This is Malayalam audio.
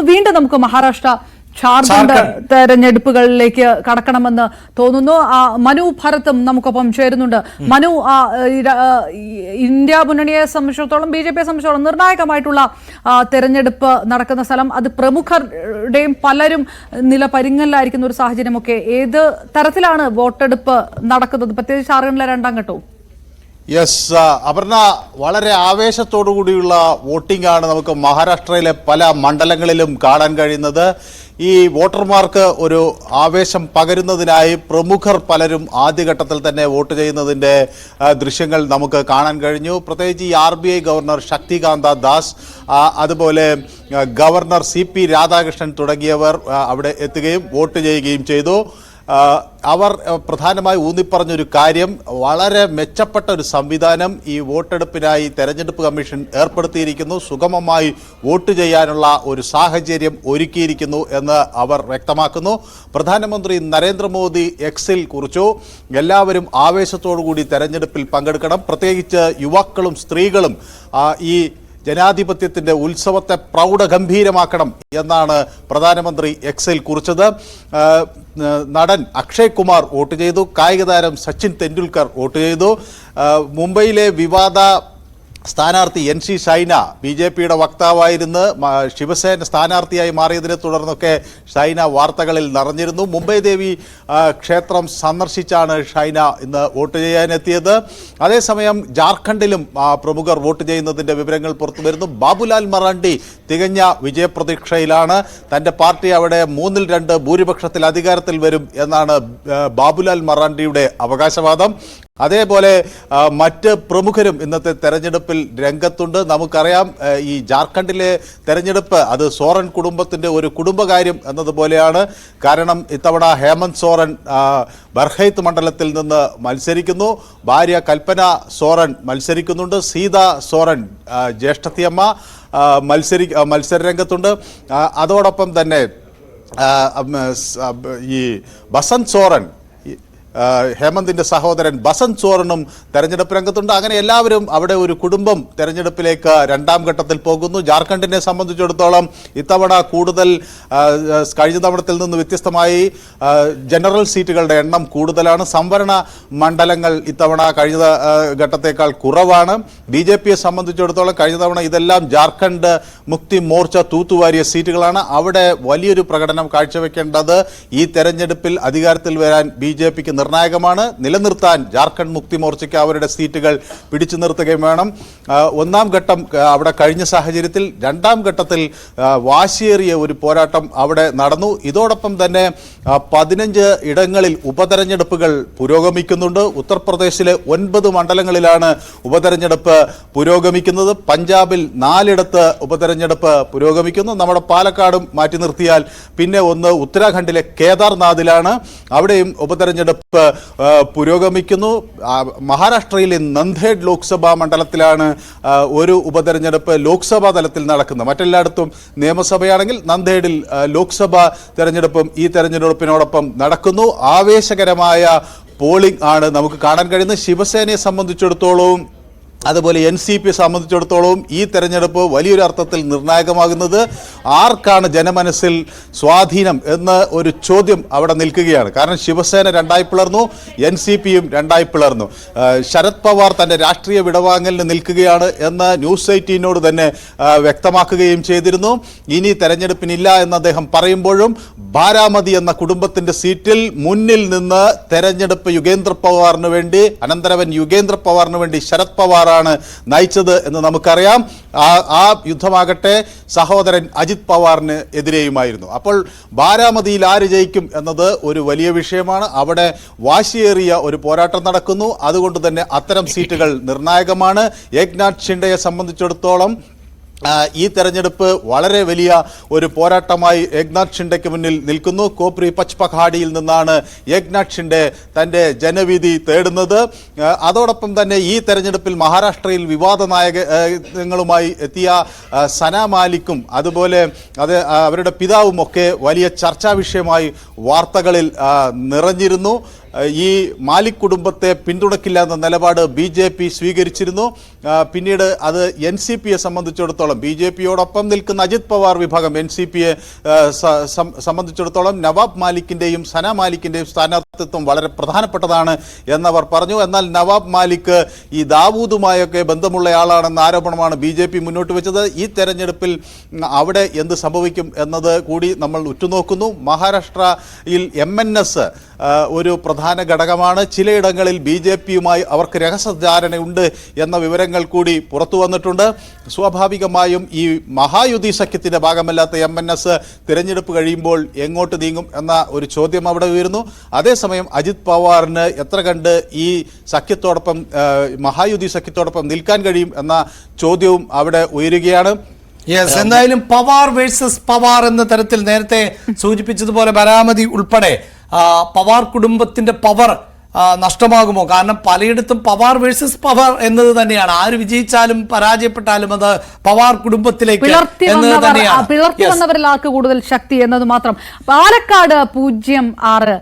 തോന്നുന്നു വീണ്ടും നമുക്ക് മഹാരാഷ്ട്ര ഝാർഖണ്ഡ്. തെരഞ്ഞെടുപ്പുകളിലേക്ക് കടക്കണമെന്ന് തോന്നുന്നു. ആ, മനു ഭരത്തും നമുക്കൊപ്പം ചേരുന്നുണ്ട്. മനു ഇന്ത്യ മുന്നണിയെ സംബന്ധിച്ചിടത്തോളം ബി ജെ പിയെ സംബന്ധിച്ചിടത്തോളം നിർണായകമായിട്ടുള്ള തെരഞ്ഞെടുപ്പ് നടക്കുന്ന സ്ഥലം. അത് പ്രമുഖരുടെയും പലരും നില പരിങ്ങലിലായിരിക്കുന്ന ഒരു സാഹചര്യമൊക്കെ. ഏത് തരത്തിലാണ് വോട്ടെടുപ്പ് നടക്കുന്നത്? പ്രത്യേകിച്ച് ഝാർഖണ്ഡിലെ രണ്ടാം ഘട്ടവും. യെസ് അപർണ വളരെ ആവേശത്തോടു കൂടിയുള്ള വോട്ടിംഗ് ആണ് നമുക്ക് മഹാരാഷ്ട്രയിലെ പല മണ്ഡലങ്ങളിലും കാണാൻ കഴിയുന്നത്. ഈ വോട്ടർമാർക്ക് ഒരു ആവേശം പകരുന്നതിനായി പ്രമുഖർ പലരും ആദ്യഘട്ടത്തിൽ തന്നെ വോട്ട് ചെയ്യുന്നതിന്റെ ദൃശ്യങ്ങൾ നമുക്ക് കാണാൻ കഴിഞ്ഞു. പ്രത്യേകിച്ച് ഈ R B I governor Shaktikanta Das അതുപോലെ ഗവർണർ സി പി രാധാകൃഷ്ണൻ തുടങ്ങിയവർ അവിടെ എത്തുകയും വോട്ട് ചെയ്യുകയും ചെയ്തു. അവർ പ്രധാനമായി ഊന്നിപ്പറഞ്ഞൊരു കാര്യം വളരെ മെച്ചപ്പെട്ട ഒരു സംവിധാനം ഈ വോട്ടെടുപ്പിനായി തെരഞ്ഞെടുപ്പ് കമ്മീഷൻ ഏർപ്പെടുത്തിയിരിക്കുന്നു. സുഗമമായി വോട്ട് ചെയ്യാനുള്ള ഒരു സാഹചര്യം ഒരുക്കിയിരിക്കുന്നു എന്ന് അവർ വ്യക്തമാക്കുന്നു. പ്രധാനമന്ത്രി നരേന്ദ്രമോദി എക്സിൽ കുറിച്ചു. എല്ലാവരും ആവേശത്തോടു കൂടി തെരഞ്ഞെടുപ്പിൽ പങ്കെടുക്കണം. പ്രത്യേകിച്ച് യുവാക്കളും സ്ത്രീകളും ഈ ജനാധിപത്യത്തിന്റെ ഉത്സവത്തെ പ്രൗഢഗംഭീരമാക്കണം എന്നാണ് പ്രധാനമന്ത്രി എക്സിൽ കുറിച്ചത്. നടൻ അക്ഷയ് കുമാർ വോട്ട് ചെയ്തു. കായിക താരം സച്ചിൻ തെണ്ടുൽക്കർ വോട്ട് ചെയ്തു. മുംബൈയിലെ വിവാദ സ്ഥാനാർത്ഥി N C Shaina B J പിയുടെ വക്താവായിരുന്ന് ശിവസേന സ്ഥാനാർത്ഥിയായി മാറിയതിനെ തുടർന്നൊക്കെ ഷൈന വാർത്തകളിൽ നിറഞ്ഞിരുന്നു. മുംബൈ ദേവി ക്ഷേത്രം സന്ദർശിച്ചാണ് ഷൈന ഇന്ന് വോട്ട് ചെയ്യാനെത്തിയത്. അതേസമയം ജാർഖണ്ഡിലും പ്രമുഖർ വോട്ട് ചെയ്യുന്നതിന്റെ വിവരങ്ങൾ പുറത്തു വരുന്നു. ബാബുലാൽ മറാണ്ടി തികഞ്ഞ വിജയപ്രതീക്ഷയിലാണ്. തന്റെ പാർട്ടി അവിടെ മൂന്നിൽ രണ്ട് ഭൂരിപക്ഷത്തിൽ അധികാരത്തിൽ വരും എന്നാണ് ബാബുലാൽ മറാണ്ടിയുടെ അവകാശവാദം. അതേപോലെ മറ്റ് പ്രമുഖരും ഇന്നത്തെ തെരഞ്ഞെടുപ്പിൽ രംഗത്തുണ്ട്. നമുക്കറിയാം ഈ ജാർഖണ്ഡിലെ തെരഞ്ഞെടുപ്പ് അത് സോറൻ കുടുംബത്തിന്റെ ഒരു കുടുംബകാര്യം എന്നതുപോലെയാണ്. കാരണം ഇത്തവണ ഹേമന്ത് സോറൻ ബർഹൈത്ത് മണ്ഡലത്തിൽ നിന്ന് മത്സരിക്കുന്നു. ഭാര്യ കൽപ്പന സോറൻ മത്സരിക്കുന്നുണ്ട്. സീത സോറൻ ജ്യേഷ്ഠത്തിയമ്മ മത്സരി മത്സര രംഗത്തുണ്ട്. അതോടൊപ്പം തന്നെ ഈ ബസന്ത് സോറൻ ഹേമന്തിന്റെ സഹോദരൻ ബസന്ത് സോറനും തെരഞ്ഞെടുപ്പ് രംഗത്തുണ്ട്. അങ്ങനെ എല്ലാവരും അവിടെ ഒരു കുടുംബം തെരഞ്ഞെടുപ്പിലേക്ക് രണ്ടാം ഘട്ടത്തിൽ പോകുന്നു. ജാർഖണ്ഡിനെ സംബന്ധിച്ചിടത്തോളം ഇത്തവണ കൂടുതൽ കഴിഞ്ഞ തവണത്തിൽ നിന്ന് വ്യത്യസ്തമായി ജനറൽ സീറ്റുകളുടെ എണ്ണം കൂടുതലാണ്. സംവരണ മണ്ഡലങ്ങൾ ഇത്തവണ കഴിഞ്ഞ ഘട്ടത്തേക്കാൾ കുറവാണ്. ബി ജെ പിയെ സംബന്ധിച്ചിടത്തോളം കഴിഞ്ഞ തവണ ഇതെല്ലാം ജാർഖണ്ഡ് മുക്തി മോർച്ച തൂത്തുവാരിയ സീറ്റുകളാണ്. അവിടെ വലിയൊരു പ്രകടനം കാഴ്ചവെക്കേണ്ടത് ഈ തെരഞ്ഞെടുപ്പിൽ അധികാരത്തിൽ വരാൻ ബി ജെ പിക്ക് നിർണായകമാണ്. നിലനിർത്താൻ ജാർഖണ്ഡ് മുക്തി മോർച്ചയ്ക്ക് അവരുടെ സീറ്റുകൾ പിടിച്ചു നിർത്തുകയും വേണം. ഒന്നാം ഘട്ടം അവിടെ കഴിഞ്ഞ സാഹചര്യത്തിൽ രണ്ടാം ഘട്ടത്തിൽ വാശിയേറിയ ഒരു പോരാട്ടം അവിടെ നടന്നു. ഇതോടൊപ്പം തന്നെ പതിനഞ്ച് ഇടങ്ങളിൽ ഉപതെരഞ്ഞെടുപ്പുകൾ പുരോഗമിക്കുന്നുണ്ട്. ഉത്തർപ്രദേശിലെ ഒൻപത് മണ്ഡലങ്ങളിലാണ് ഉപതെരഞ്ഞെടുപ്പ് പുരോഗമിക്കുന്നത്. പഞ്ചാബിൽ നാലിടത്ത് ഉപതെരഞ്ഞെടുപ്പ് പുരോഗമിക്കുന്നു. നമ്മുടെ പാലക്കാടും മാറ്റി നിർത്തിയാൽ പിന്നെ ഒന്ന് ഉത്തരാഖണ്ഡിലെ കേദാർനാഥിലാണ്. അവിടെയും ഉപതെരഞ്ഞെടുപ്പ് പുരോഗമിക്കുന്നു. മഹാരാഷ്ട്രയിലെ നന്ദേഡ് ലോക്സഭാ മണ്ഡലത്തിലാണ് ഒരു ഉപതെരഞ്ഞെടുപ്പ് ലോക്സഭാ തലത്തിൽ നടക്കുന്നത്. മറ്റെല്ലായിടത്തും നിയമസഭയാണെങ്കിൽ നന്ദേഡിൽ ലോക്സഭാ തെരഞ്ഞെടുപ്പും ഈ തെരഞ്ഞെടുപ്പിനോടൊപ്പം നടക്കുന്നു. ആവേശകരമായ പോളിംഗ് ആണ് നമുക്ക് കാണാൻ കഴിയുന്നത്. ശിവസേനയെ സംബന്ധിച്ചിടത്തോളവും അതുപോലെ എൻ സി പി സംബന്ധിച്ചിടത്തോളം ഈ തെരഞ്ഞെടുപ്പ് വലിയൊരു അർത്ഥത്തിൽ നിർണായകമാകുന്നത് ആർക്കാണ് ജനമനസ്സിൽ സ്വാധീനം എന്ന് ഒരു ചോദ്യം അവിടെ നിൽക്കുകയാണ്. കാരണം ശിവസേന രണ്ടായി പിളർന്നു എൻ സി പിയും രണ്ടായി പിളർന്നു. ശരത് പവാർ തന്റെ രാഷ്ട്രീയ വിടവാങ്ങലിന് നിൽക്കുകയാണ് എന്ന് ന്യൂസ് എയ്റ്റീനോട് തന്നെ വ്യക്തമാക്കുകയും ചെയ്തിരുന്നു. ഇനി തെരഞ്ഞെടുപ്പിനില്ല എന്ന് അദ്ദേഹം പറയുമ്പോഴും ബാരാമതി എന്ന കുടുംബത്തിന്റെ സീറ്റിൽ മുന്നിൽ നിന്ന് തെരഞ്ഞെടുപ്പ് യുഗേന്ദ്ര പവാറിന് വേണ്ടി അനന്തരവൻ യുഗേന്ദ്ര പവാറിന് വേണ്ടി ശരത് പവാറാണ് നയിച്ചത് എന്ന് നമുക്കറിയാം. ആ ആ യുദ്ധമാകട്ടെ സഹോദരൻ അജിത് പവാറിന് എതിരെയുമായിരുന്നു. അപ്പോൾ ബാരാമതിയിൽ ആര് ജയിക്കും എന്നത് ഒരു വലിയ വിഷയമാണ്. അവിടെ വാശിയേറിയ ഒരു പോരാട്ടം നടക്കുന്നു. അതുകൊണ്ട് തന്നെ അത്തരം സീറ്റുകൾ നിർണായകമാണ്. ഏക്നാഥ് ഷിൻഡയെ സംബന്ധിച്ചിടത്തോളം ഈ തെരഞ്ഞെടുപ്പ് വളരെ വലിയ ഒരു പോരാട്ടമായി ഏക്നാഥ് ഷിൻഡയ്ക്ക് മുന്നിൽ നിൽക്കുന്നു. കോപ്രി പച്പഖാഡിയിൽ നിന്നാണ് ഏക്നാഥ് ഷിൻഡെ തന്റെ ജനവിധി തേടുന്നത്. അതോടൊപ്പം തന്നെ ഈ തെരഞ്ഞെടുപ്പിൽ മഹാരാഷ്ട്രയിൽ വിവാദ നായകങ്ങളുമായി എത്തിയ സന മാലിക്കും അതുപോലെ അത് അവരുടെ പിതാവും ഒക്കെ വലിയ ചർച്ചാ വിഷയമായി വാർത്തകളിൽ നിറഞ്ഞിരുന്നു. ഈ മാലിക് കുടുംബത്തെ പിന്തുണക്കില്ല എന്ന നിലപാട് ബി ജെ പി സ്വീകരിച്ചിരുന്നു. പിന്നീട് അത് എൻ സി പിയെ സംബന്ധിച്ചിടത്തോളം ബി ജെ പിയോടൊപ്പം നിൽക്കുന്ന അജിത് പവാർ വിഭാഗം എൻ സി പിയെ സംബന്ധിച്ചിടത്തോളം നവാബ് മാലിക്കിന്റെയും സന മാലിക്കിന്റെയും സ്ഥാനാർത്ഥിത്വം വളരെ പ്രധാനപ്പെട്ടതാണ് എന്നവർ പറഞ്ഞു. എന്നാൽ നവാബ് മാലിക് ഈ ദാവൂദുമായൊക്കെ ബന്ധമുള്ളയാളാണെന്ന ആരോപണമാണ് ബി ജെ പി മുന്നോട്ട് വെച്ചത്. ഈ തെരഞ്ഞെടുപ്പിൽ അവിടെ എന്ത് സംഭവിക്കും എന്നത് കൂടി നമ്മൾ ഉറ്റുനോക്കുന്നു. മഹാരാഷ്ട്രയിൽ എം എൻ എസ് ഒരു പ്രധാന ഘടകമാണ്. ചിലയിടങ്ങളിൽ ബി ജെ പിയുമായി അവർക്ക് രഹസ്യധാരണയുണ്ട് എന്ന വിവരങ്ങൾ കൂടി പുറത്തു വന്നിട്ടുണ്ട്. സ്വാഭാവികമായും ഈ മഹായുതി സഖ്യത്തിന്റെ ഭാഗമല്ലാത്ത എം എൻ എസ് തിരഞ്ഞെടുപ്പ് കഴിയുമ്പോൾ എങ്ങോട്ട് നീങ്ങും എന്ന ഒരു ചോദ്യം അവിടെ ഉയരുന്നു. അതേസമയം അജിത് പവാറിന് എത്ര കണ്ട് ഈ സഖ്യത്തോടൊപ്പം മഹായുതി സഖ്യത്തോടൊപ്പം നിൽക്കാൻ കഴിയും എന്ന ചോദ്യവും അവിടെ ഉയരുകയാണ്. യെസ് എന്തായാലും പവാർ വേഴ്സസ് പവാർ എന്ന തരത്തിൽ നേരത്തെ സൂചിപ്പിച്ചതുപോലെ പരാമതി ഉൾപ്പെടെ പവാർ കുടുംബത്തിന്റെ പവർ നഷ്ടമാകുമോ? കാരണം പലയിടത്തും പവാർ വേഴ്സസ് പവർ എന്നത് തന്നെയാണ്. ആര് വിജയിച്ചാലും പരാജയപ്പെട്ടാലും അത് പവാർ കുടുംബത്തിലേക്ക് പിളർത്തി എന്നത് വന്നവർ ആ, തന്നെയാണ്. പിളർത്തി Yes. വന്നവരിലാക്ക് കൂടുതൽ ശക്തി എന്നത് മാത്രം. പാലക്കാട് പൂജ്യം ആറ്.